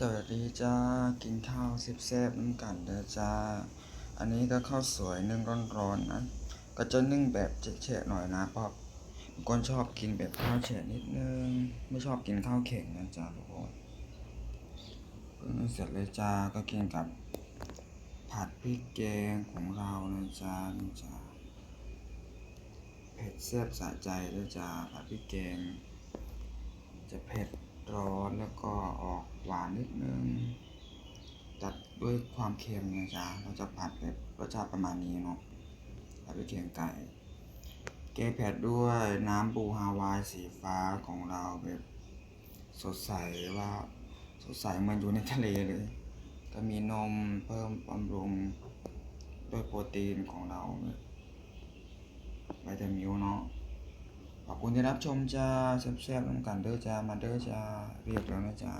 สวัสดีจ้า กินข้าวซิบแซบน้ำกันเด้อจ้า อันนี้ก็ข้าวสวยนึ่งร้อนๆนะ ก็จะนึ่งแบบแฉะๆหน่อยนะเพราะคนชอบกินแบบข้าวแฉะนิดนึง ไม่ชอบกินข้าวแข็งนะจ้าทุกคนเสร็จเลยจ้า ก็กินกับผัดพริกแกงของเรานะจ้านี่จ้าเผ็ดแซ่บสะใจด้วยจ้าผัดพริกแกง จะเผ็ด ร้อนแล้วก็ออกหวานนิดนึงตัดด้วยความเค็มนะจ๊ะเราจะผัดแบบรสชาติประมาณนี้เนาะผัดด้วยเคียงไก่แกงเผ็ดด้วยน้ำบูฮาวายสีฟ้าของเราแบบสดใสว่าสดใสเหมือนอยู่ในทะเลเลย ก็มีนมเพิ่มบำรุงด้วยโปรตีนของเราแบบวิตามิวเนาะ ขอบคุณที่รับชมจ้าแซ่บๆน้ำกันเด้อจ้ามาเด้อจ้าเรียบแล้วนะจ้า